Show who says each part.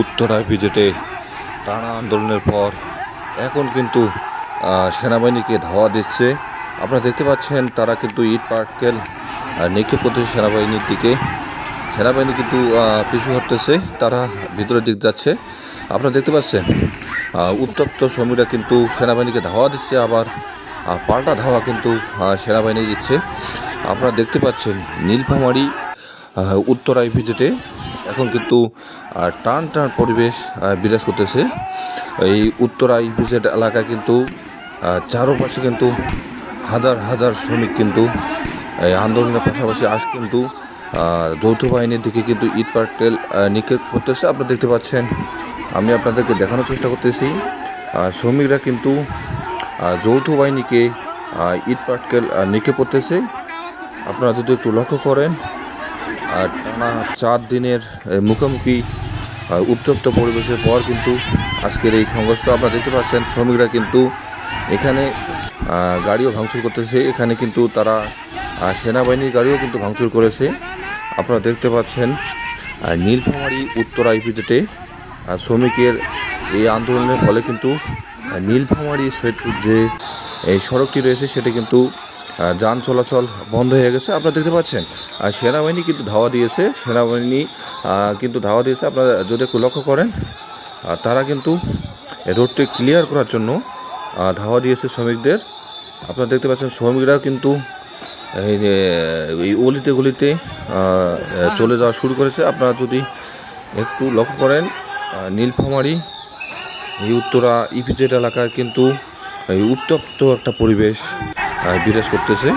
Speaker 1: উত্তরায় ভিজেটে টানা আন্দোলনের পর এখন কিন্তু সেনাবাহিনীকে ধাওয়া দিচ্ছে। আপনারা দেখতে পাচ্ছেন তারা কিন্তু ইট পাটকেল আহ, নিক্ষেপ করতেছে সেনাবাহিনীর দিকে। সেনাবাহিনী কিন্তু পিছু হটতেছে তারা ভিতরের দিক যাচ্ছে। আপনারা দেখতে পাচ্ছেন উত্তপ্ত শ্রমিকরা কিন্তু সেনাবাহিনীকে ধাওয়া দিচ্ছে আবার পাল্টা ধাওয়া কিন্তু সেনাবাহিনী দিচ্ছে। আপনারা দেখতে পাচ্ছেন নীলফামারী উত্তরায় ভিজিটে এখন কিন্তু টান টান পরিবেশ বিরাজ করতেছে। এই উত্তরাই ভিজিট এলাকায় কিন্তু চারপাশে কিন্তু হাজার হাজার শ্রমিক কিন্তু এই আন্দোলনের পাশাপাশি আজ কিন্তু যৌথ বাহিনীর দিকে কিন্তু ইট আহ, নিক্ষেপ করতেছে। আপনারা দেখতে পাচ্ছেন আমি আপনাদেরকে দেখানোর চেষ্টা করতেছি। শ্রমিকরা কিন্তু যৌথ বাহিনীকে ইট পাটকেল নিক্ষেপ করতেছে। আপনারা যদি একটু লক্ষ্য করেন টানা চার দিনের মুখোমুখি উত্তপ্ত পরিবেশের পর কিন্তু আজকের এই সংঘর্ষ। আপনারা দেখতে পাচ্ছেন, শ্রমিকরা কিন্তু এখানে গাড়িও ভাঙচুর করতেছে। এখানে কিন্তু তারা সেনাবাহিনীর গাড়িও কিন্তু ভাঙচুর করেছে। আপনারা দেখতে পাচ্ছেন নীলফামারী উত্তর আইপিতে শ্রমিকের এই আন্দোলনের ফলে কিন্তু নীলফামারী সৈয়দপুর যে, এই সড়কটি রয়েছে, সেটা কিন্তু যান চলাচল বন্ধ হয়ে গেছে। আপনারা দেখতে পাচ্ছেন আর সেনাবাহিনী কিন্তু ধাওয়া দিয়েছে। সেনাবাহিনী কিন্তু ধাওয়া দিয়েছে। আপনারা যদি একটু লক্ষ্য করেন আর তারা কিন্তু রোডটি ক্লিয়ার করার জন্য ধাওয়া দিয়েছে শ্রমিকদের। আপনারা দেখতে পাচ্ছেন শ্রমিকরাও কিন্তু এই যে অলিতে গলিতে চলে যাওয়া শুরু করেছে। আপনারা যদি একটু লক্ষ্য করেন নীলফামারী এই উত্তরা ইপিজেড এলাকায় কিন্তু এই উত্তপ্ত একটা পরিবেশ। বিরাজ করতেছে।